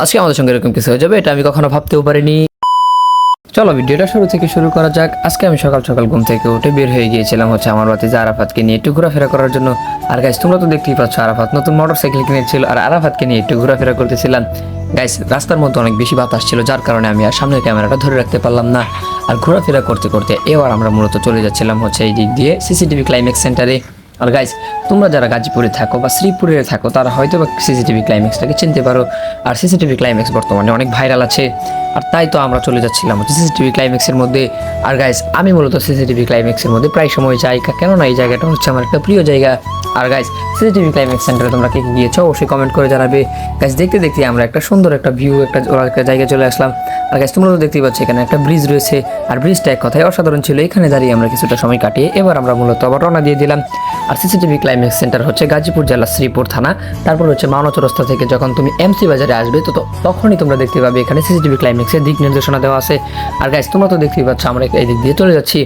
আজকে আমাদের সঙ্গে এরকম কিছু হয়ে যাবে, এটা আমি কখনো ভাবতেও পারিনি। চলো, ভিডিওটা শুরু থেকে শুরু করা যাক। আজকে আমি সকাল সকাল ঘুম থেকে উঠে বের হয়ে গিয়েছিলাম হচ্ছে আমার বাতিজা আরাফাতকে নিয়ে একটু ঘোরাফেরা করার জন্য। আর গাইস তোমরা তো দেখতেই পাচ্ছ, আরাফাত নতুন মোটর সাইকেল কিনেছিল আর আরাফাতকে নিয়ে একটু ঘোরাফেরা করতেছিলাম। গাইস রাস্তার মধ্যে অনেক বেশি বাতাস ছিল, যার কারণে আমি আর সামনের ক্যামেরাটা ধরে রাখতে পারলাম না। আর ঘোরাফেরা করতে করতে এবার আমরা মূলত চলে যাচ্ছিলাম হচ্ছে এই দিক দিয়ে সিসিটিভি ক্লাইম্যাক্স সেন্টারে আর গাইস তোমরা যারা গাজীপুরে থাকো বা শ্রীপুরে থাকো, তারা হয়তো বা সিসিটিভি ক্লাইম্যাক্সটাকে চিনতে পারো। আর সিসিটিভি ক্লাইম্যাক্স বর্তমানে অনেক ভাইরাল আছে। আর তাই তো আমরা চলে যাচ্ছিলাম সিসিটিভি ক্লাইম্যাক্সের মধ্যে। আর গাইস আমি মূলত সিসিটিভি ক্লাইম্যাক্সের মধ্যে প্রায় সময় যাই কেননা এই জায়গাটা হচ্ছে আমার একটা প্রিয় জায়গা। আর গাইস সিসিটিভি ক্লাইম্যাক্স সেন্টারে তোমরা কে কে গিয়েছো অবশ্যই কমেন্ট করে জানাবে। গাইস দেখতে দেখতে আমরা একটা সুন্দর একটা ভিউ একটা ওরা একটা জায়গায় চলে আসলাম। আর গাইস তোমরা তো দেখতেই পাচ্ছ এখানে একটা ব্রিজ রয়েছে। আর ব্রিজটা এক কথায় অসাধারণ ছিল। এখানে দাঁড়িয়ে আমরা কিছুটা সময় কাটিয়ে এবার আমরা মূলত আবার রওনা দিয়ে দিলাম। আর সিসিটিভি ক্লাইম্যাক্স সেন্টার হচ্ছে গাজীপুর জেলা শ্রীপুর থানা। তারপর হচ্ছে মাওনা চৌরাস্তা থেকে যখন তুমি এমসি বাজারে আসবে, তো তখনই তোমরা দেখতে পাবে এখানে সিসিটিভি ক্লাইম্যাক্সের দিক নির্দেশনা দেওয়া আছে। আর গাইস তোমরা তো দেখতেই পাচ্ছ, আমরা এই দিক দিয়ে চলে যাচ্ছি।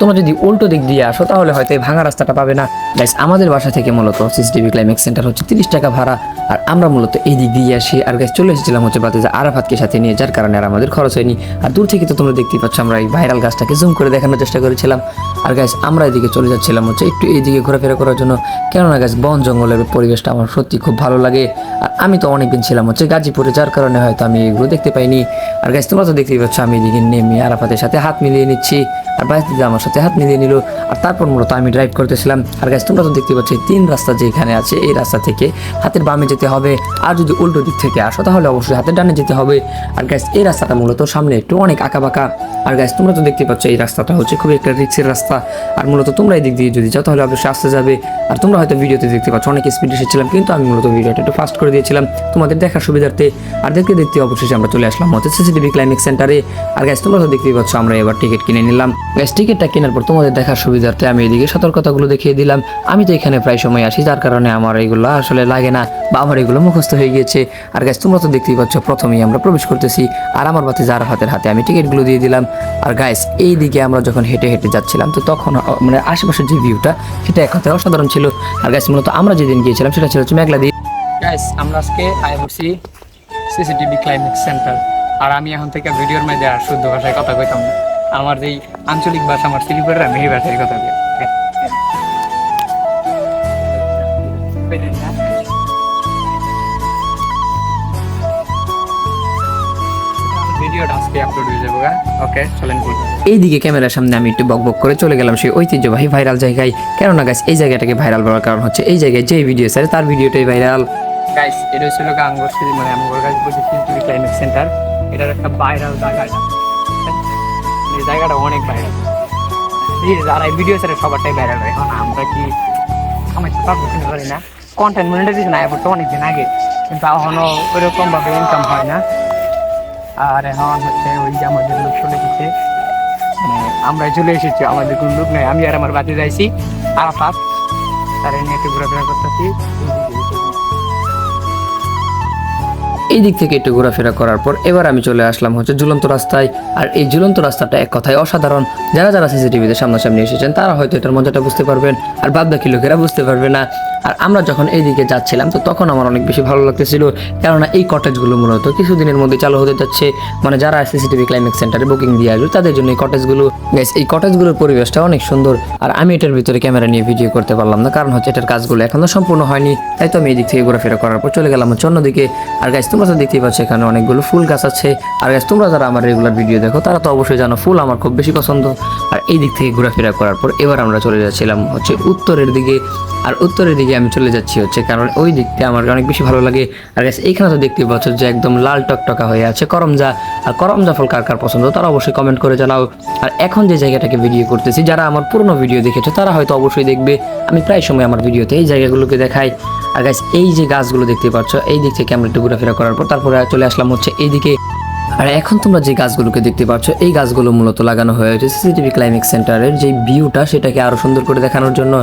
তোমরা যদি উল্টো দিক দিয়ে আসো, তাহলে হয়তো এই ভাঙা রাস্তাটা পাবে না। গাইস আমাদের বাসা থেকে মূলত সিসিটিভি ক্লাইম্যাক্স সেন্টার হচ্ছে তিরিশ টাকা ভাড়া, আর আমরা মূলত এই দিক দিয়ে আসি। আর গাইস চলে এসেছিলাম হচ্ছে বাতিজা আরাফাতকে সাথে নিয়ে, যার কারণে আর আমাদের খরচ হয়নি। আর দূর থেকে তো তোমরা দেখতেই পাচ্ছ, আমরা এই ভাইরাল গাছটাকে জুম করে দেখানোর চেষ্টা করেছিলাম। আর গাইস আমরা এদিকে চলে যাচ্ছিলাম হচ্ছে একটু এইদিকে ঘোরাফেরা করার জন্য। কেননা গাছ বন জঙ্গলের পরিবেশটা আমার সত্যি খুব ভালো লাগে। আর আমি তো অনেকদিন ছিলাম হচ্ছে গাজীপুরে, যার কারণে হয়তো আমি এগুলো দেখতে পাইনি। আর গাছ তোমরা তো দেখতেই পাচ্ছ, আমি এদিকে নেমে আরাফাতের সাথে হাত মিলিয়ে নিচ্ছি। আর বাইরে আমার সাথে হাত মিলিয়ে নিল। আর তারপর মূলত আমি ড্রাইভ করতেছিলাম। আর গাছ তোমরা তো দেখতে পাচ্ছ তিন রাস্তা যেখানে আছে, এই রাস্তা থেকে হাতের বামে যেতে হবে। আর যদি উল্টো দিক থেকে আসো, তাহলে অবশ্যই হাতের ডানে যেতে হবে। আর গাছ এই রাস্তাটা মূলত সামনে একটু অনেক আঁকা বাঁকা আর গাছ তোমরা তো দেখতে পাচ্ছ, এই রাস্তাটা হচ্ছে খুবই একটা রিক্সের রাস্তা। আর মূলত তোমরা এই দিক দিয়ে যদি যাও, তাহলে অবশ্যই আসতে যাবে। আর তোমরা হয়তো ভিডিওতে দেখতে পাচ্ছ, অনেক স্পিড এসেছিলাম, কিন্তু আমি মূলত ভিডিওটা একটু ফাস্ট করে দিয়েছিলাম তোমাদের দেখার সুবিধার্থে। আর দেখতে দেখতে অবশেষে আমরা চলে আসলাম হচ্ছে সিসিটিভি ক্লাইম্যাক্স সেন্টারে আর গাছ তোমরা তো দেখতেই পাচ্ছ, আমরা এবার টিকিট কিনে নিলাম। গ্যাস টিকিটটা কেনার পর তোমাদের দেখার সুবিধার্থে আমি এদিকে সতর্কতাগুলো দেখিয়ে দিলাম। আমি তো এখানে প্রায় সময় আসি যার কারণে আমার এইগুলো আসলে লাগে না বা আমার এগুলো মুখস্থ হয়ে গিয়েছে। আর গাছ তোমরা তো দেখতেই পাচ্ছ, প্রথমেই আমরা প্রবেশ করতেছি আর আমার বাতি যার হাতের হাতে আমি টিকিটগুলো দিয়ে দিলাম। আর গাইস এই দিকে আমরা যখন হেঁটে হেঁটে যাচ্ছিলাম, তো তখন মানে আশেপাশের যে ভিউটা সেটা এক কথায় অসাধারণ ছিল। আর গাইস মূলত আমরা যেদিন গিয়েছিলাম, সেটা ছিল হচ্ছে মেঘলা দ্বীপ। গাইস আমরা আজকে আয় সিসিটিভি ক্লাইম্যাক্স সেন্টার। আর আমি এখন থেকে ভিডিওর মধ্যে আর শুদ্ধ ভাষায় কথা কইতাম না। আমার যেই আঞ্চলিক ভাষা আমার সিলিপুরের আমি এই ভাষায় কথা আপলোড হয়ে যাব ওকে চলেন এইদিকে ক্যামেরার সামনে আমি একটু বকবক করে চলে গেলাম সেই ঐতিহ্যবাহী ভাইরাল জায়গায়। কেননা গাছ এই জায়গাটাকে ভাইরাল করার কারণ হচ্ছে এই জায়গায় যে ভিডিও স্যার তার ভিডিওটাই ভাইরাল গাইস এটা হচ্ছিল গাঙ্গর মানে বলছি সিলচুরি ক্লাইমেক্স সেন্টার এটার একটা ভাইরাল জায়গা এই জায়গাটা অনেক ভাইরাল যারা ভিডিও সেটা সবারটাই ভাইরাল হয়। এখন আমরা কি আমি তো পারব কিনা না। কন্টেন্ট মনিটাইজেশন আয় করতে অনেকদিন আগে। কিন্তু এখনও ওইরকম ভাবে ইনকাম হয় না। আর এখন হচ্ছে ওই যে আমাদের লোক চলে গেছে। মানে আমরা চলে এসেছি, আমাদের কোনো লোক নেই। আমি আর আমার বাড়িতে যাইছি, আরাফাত। তারা নিয়ে একটু ঘোরাফেরা করতেছি। এই দিক থেকে একটু ঘোরাফেরা করার পর এবার আমি চলে আসলাম হচ্ছে ঝুলন্ত রাস্তায়। আর এই ঝুলন্ত রাস্তাটা এক কথায় অসাধারণ। যারা যারা সিসিটিভিতে সামনাসামনি এসেছেন, তারা হয়তো এটার মজাটা বুঝতে পারবেন। আর বাদ বাকি লোকেরা বুঝতে পারবে না। আর আমরা যখন এই দিকে যাচ্ছিলাম তো তখন আমার অনেক বেশি ভালো লাগতেছিল। কেননা এই কটেজগুলো মূলত কিছুদিনের মধ্যে চালু হতে যাচ্ছে। মানে যারা সিসিটিভি ক্লাইম্যাক্স সেন্টারে বুকিং দিয়ে আসবে তাদের জন্য এই কটেজগুলো Guys, এই কটেজগুলোর পরিবেশটা অনেক সুন্দর। আর আমি এটার ভিতরে ক্যামেরা নিয়ে ভিডিও করতে পারলাম না কারণ হচ্ছে এটার কাজগুলো এখনও সম্পূর্ণ হয়নি। তাই তো আমি এই দিক থেকে ঘোরাফেরা করার পর চলে গেলাম হচ্ছে অন্যদিকে। আর গাছ তোমরা তো দেখতেই পাচ্ছ এখানে অনেকগুলো ফুল গাছ আছে। আর গাছ তোমরা যারা আমার রেগুলার ভিডিও দেখো তারা তো অবশ্যই জানো ফুল আমার খুব বেশি পছন্দ। আর এই দিক থেকে ঘোরাফেরা করার পর এবার আমরা চলে যাচ্ছিলাম হচ্ছে উত্তরের দিকে। আর উত্তরের দিকে আমি চলে যাচ্ছি হচ্ছে, কারণ ওই দিকটা আমার অনেক বেশি ভালো লাগে। আর এইখানে তো দেখতেই পাচ্ছ যে একদম লাল টকটকা হয়ে আছে করমজা। আর করমজা ফল কার কার পছন্দ, তারা অবশ্যই কমেন্ট করে জানাও। আর এখন যে জায়গাটাকে ভিডিও করতেছি, যারা আমার পুরনো ভিডিও দেখেছ, তারা হয়তো অবশ্যই দেখবে, আমি প্রায় সময় আমার ভিডিওতে এই জায়গাগুলোকে দেখাই। আর গাছ এই যে গাছগুলো দেখতে পাচ্ছ, এই দিক থেকে আমরা একটু ঘোরাফেরা করার পর তারপরে চলে আসলাম হচ্ছে এইদিকে। আর এখন তোমরা যে গাছগুলোকে দেখতে পাচ্ছ, এই গাছগুলো মূলত লাগানো হয়েছে সিসিটিভি ক্লাইম্যাক্স সেন্টারের যে ভিউটা সেটাকে আরও সুন্দর করে দেখানোর জন্য।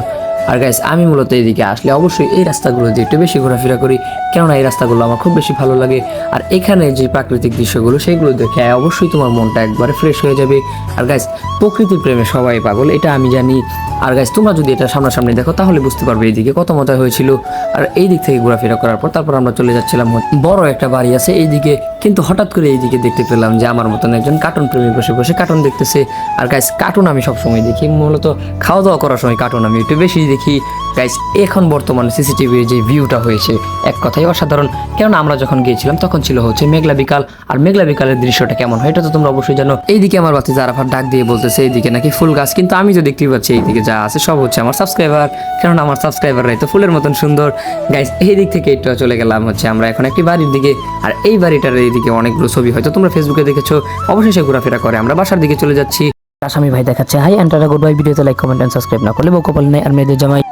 আর গাইস আমি মূলত এইদিকে আসলে অবশ্যই এই রাস্তাগুলো দিয়ে একটু বেশি ঘোরাফেরা করি, কেননা এই রাস্তাগুলো আমার খুব বেশি ভালো লাগে। আর এখানে যে প্রাকৃতিক দৃশ্যগুলো, সেগুলো দেখে অবশ্যই তোমার মনটা একবারে ফ্রেশ হয়ে যাবে। আর গাইস প্রকৃতির প্রেমে সবাই পাগল, এটা আমি জানি। আর গাইস তোমরা যদি এটা সামনাসামনি দেখো, তাহলে বুঝতে পারবে এইদিকে কত মজা হয়েছিল। আর এই দিক থেকে ঘোরাফেরা করার পর তারপর আমরা চলে যাচ্ছিলাম বড় একটা বাড়ি আছে এইদিকে, কিন্তু হঠাৎ করে এইদিকে দেখতে পেলাম যে আমার মতন একজন কার্টুন প্রেমী বসে বসে কার্টুন দেখতেছে। আর গাইস কার্টুন আমি সবসময় দেখি, মূলত খাওয়া দাওয়া করার সময় কার্টুন আমি একটু বেশি দেখি। গাইস এখন বর্তমানে সিসিটিভির যে ভিউটা হয়েছে, এক কথাই অসাধারণ। কেননা আমরা যখন গিয়েছিলাম, তখন ছিল হচ্ছে মেঘলা বিকাল। আর মেঘলা বিকালের দৃশ্যটা কেমন হয়, এটা তো তোমরা অবশ্যই জানো। এইদিকে আমার বাতি জারাফার ডাক দিয়ে বলতেছে, এইদিকে নাকি ফুল গাছ। কিন্তু আমি তো দেখতেই পাচ্ছি এইদিকে যা আছে, সব হচ্ছে আমার সাবস্ক্রাইবার কেননা আমার সাবস্ক্রাইবাররাই তো ফুলের মতন সুন্দর। গাইস এই দিক থেকে একটু চলে গেলাম হচ্ছে আমরা এখন একটি বাড়ির দিকে। আর এই বাড়িটার এইদিকে অনেকগুলো ছবি হয়তো তোমরা ফেসবুকে দেখেছ। অবশ্যই সে ঘোরাফেরা করে আমরা বাসার দিকে চলে যাচ্ছি। আসামি ভাই দেখাচ্ছে। Hi Antara good bye. ভিডিওতে লাইক কমেন্ট এন্ড সাবস্ক্রাইব না করলে বকো বলে নাই। আর মেয়েদের জামাই